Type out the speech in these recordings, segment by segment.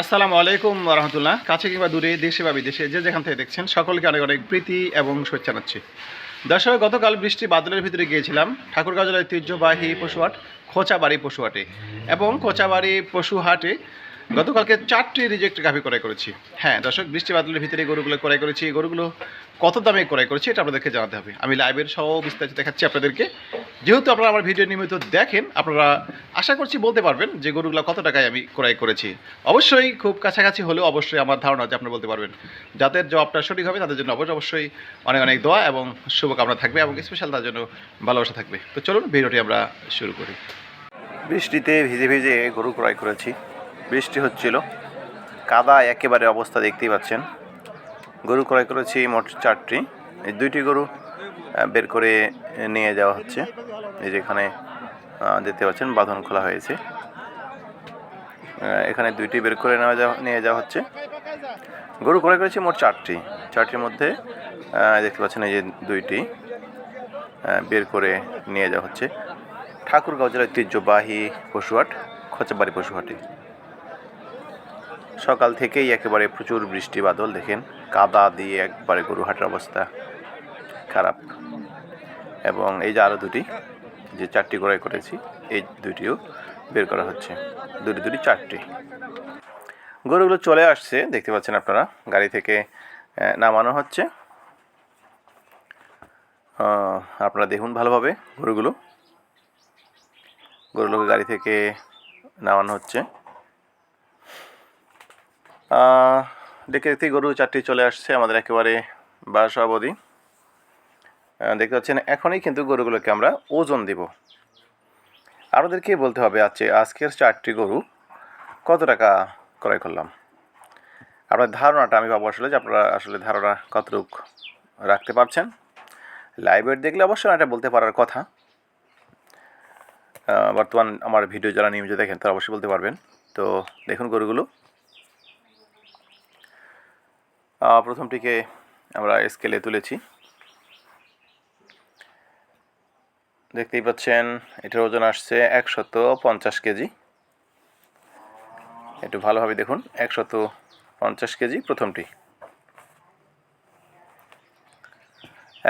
আসসালামু আলাইকুম রহমতুল্লাহ। কাছে কিংবা দূরে দেশে বা বিদেশে যে যেখান থেকে দেখছেন, সকলকে অনেক অনেক প্রীতি এবং শুভেচ্ছা জানাচ্ছি। দর্শক, গতকাল বৃষ্টি বাদলের ভিতরে গিয়েছিলাম ঠাকুরগাঁও জেলার ঐতিহ্যবাহী পশুহাট, খোঁচাবাড়ি পশুহাটে। এবং খোঁচাবাড়ি পশুহাটে গতকালকে চারটি রিজেক্ট গাভি ক্রয় করেছি। হ্যাঁ দর্শক, বৃষ্টি বাদলের ভিতরে গরুগুলো ক্রয় করেছি। গরুগুলো কত দামে ক্রয় করেছি, এটা আপনাদেরকে জানাতে হবে। আমি লাইভের সহ বিস্তারিত দেখাচ্ছি আপনাদেরকে। যেহেতু আপনারা আমার ভিডিও নিয়মিত দেখেন, আপনারা আশা করছি বলতে পারবেন যে গরুগুলো কত টাকায় আমি ক্রয় করেছি। অবশ্যই খুব কাছাকাছি হলেও অবশ্যই আমার ধারণা যে আপনি বলতে পারবেন। যাদের জবাবটা সঠিক হবে, তাদের জন্য অবশ্যই অবশ্যই অনেক অনেক দোয়া এবং শুভকামনা থাকবে এবং স্পেশাল তার জন্য ভালোবাসা থাকবে। তো চলুন ভিডিওটি আমরা শুরু করি। বৃষ্টিতে ভিজে ভিজে গরু ক্রয় করেছি। বৃষ্টি হচ্ছিল। কাদা একেবারে অবস্থা দেখতেই পাচ্ছেন। গরু ক্রয় করেছি মোট চারটি। এই দুইটি গরু বের করে নিয়ে যাওয়া হচ্ছে। এই যে এখানে দেখতে পাচ্ছেন বাঁধন খোলা হয়েছে। এখানে দুইটি বের করে নেওয়া যাওয়া, নিয়ে যাওয়া হচ্ছে। গরু ক্রয় করেছি মোট চারটি। চারটির মধ্যে দেখতে পাচ্ছেন এই যে দুইটি বের করে নিয়ে যাওয়া হচ্ছে। ঠাকুরগাঁও জেলার ঐতিহ্যবাহী পশুহাট, খোঁচাবাড়ি পশুহাটে। সকাল থেকেই একেবারে প্রচুর বৃষ্টি, বাদল, দেখেন, কাদা দিয়ে একবারে গরুহাটের অবস্থা। খারাপ। এবং এই যে আরও দুটি, যে চারটি ক্রয় করেছি, এই দুটিও বের করা হচ্ছে। দুটি দুটি, চারটি। গরুগুলো চলে আসছে, দেখতে পাচ্ছেন আপনারা, গাড়ি থেকে নামানো হচ্ছে। আপনারা দেখুন ভালোভাবে গরুগুলো। গরুগুলোকে গাড়ি থেকে নামানো হচ্ছে। দেখতে দেখতে গরু চারটি চলে আসছে, আমাদের একেবারে বাসা অবধি। দেখতে পাচ্ছেন, এখনই কিন্তু গরুগুলোকে আমরা ওজন দেব। আপনাদেরকে বলতে হবে আজকে আজকের চারটি গরু কত টাকা ক্রয় করলাম? আপনার ধারণাটা আমি পাবো আসলে যে আপনারা আসলে ধারণা কতটুক রাখতে পারছেন। লাইভের দেখলে অবশ্যই এটা বলতে পারার কথা। বর্তমান আমার ভিডিও যারা নিয়মিত দেখেন, তারা অবশ্যই বলতে পারবেন। তো দেখুন গরুগুলো। প্রথমটিকে আমরা স্কেলে তুলেছি। দেখতেই পাচ্ছেন, এটার ওজন আসছে একশত পঞ্চাশ কেজি। একটু ভালোভাবে দেখুন, একশত পঞ্চাশ কেজি প্রথমটি।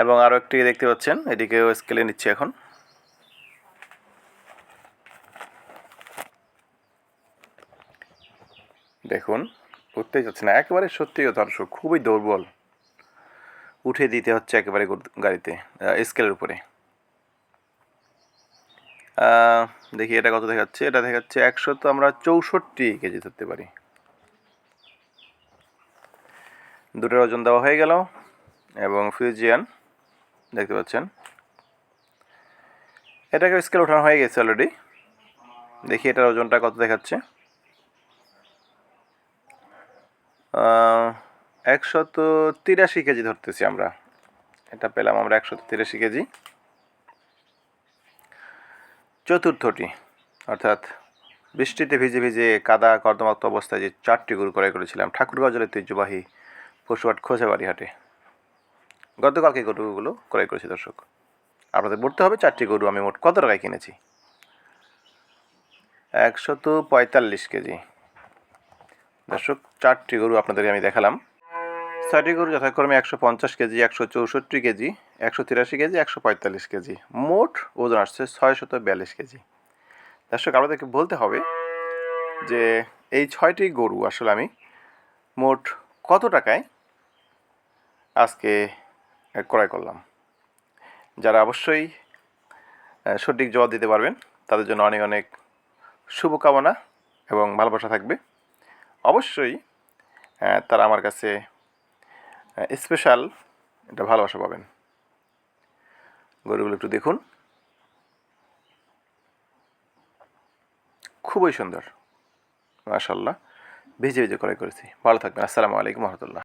এবং আরও একটি দেখতে পাচ্ছেন এদিকেও স্কেলে নিচ্ছে এখন। দেখুন, উঠতেই যাচ্ছে না, একেবারে সত্যি দর্শক খুবই দুর্বল। উঠে দিতে হচ্ছে একেবারে গাড়িতে স্কেলের উপরে। দেখি এটা কত দেখাচ্ছে? এটা দেখাচ্ছে একশো, তো আমরা চৌষট্টি কেজি ধরতে পারি। দুটোর ওজন দেওয়া হয়ে গেল, এবং ফ্রিজিয়ান দেখতে পাচ্ছেন। এটাকে স্কেল ওঠানো হয়ে গেছে অলরেডি দেখি এটার ওজনটা কত দেখাচ্ছে। একশত তিরাশি কেজি ধরতেছি আমরা। এটা পেলাম আমরা একশত তিরাশি কেজি। চতুর্থটি, অর্থাৎ বৃষ্টিতে ভিজে ভিজে কাদা, কর্দমাক্ত অবস্থায় যে চারটি গরু ক্রয় করেছিলাম, ঠাকুরগাঁও জেলার ঐতিহ্যবাহী পশুহাট খোঁজাবাড়ি হাটে গতকালকে গরুগুলো ক্রয় করেছি দর্শক। আপনাদের বলতে হবে চারটি গরু আমি মোট কত টাকায় কিনেছি? একশত পঁয়তাল্লিশ কেজি। দর্শক, চারটি গরু আপনাদেরকে আমি দেখালাম। ছয়টি গরু যথাক্রমে একশো পঞ্চাশ কেজি, একশো চৌষট্টি কেজি, একশো তিরাশি কেজি, একশো পঁয়তাল্লিশ কেজি। মোট ওজন আসছে ছয়শত বিয়াল্লিশ কেজি। দর্শক আপনাদেরকে বলতে হবে যে এই ছয়টি গরু আসলে আমি মোট কত টাকায় আজকে ক্রয় করলাম? যারা অবশ্যই সঠিক জবাব দিতে পারবেন, তাদের জন্য অনেক অনেক শুভকামনা এবং ভালোবাসা থাকবে। অবশ্যই তারা আমার কাছে স্পেশাল এটা ভালোবাসা পাবেন। গরুগুলো একটু দেখুন। খুবই সুন্দর মাশাল্লাহ ভিজে ভিজে ক্রয় করেছি। ভালো থাকবেন। আসসালামু আলাইকুম রহমতুল্লাহ।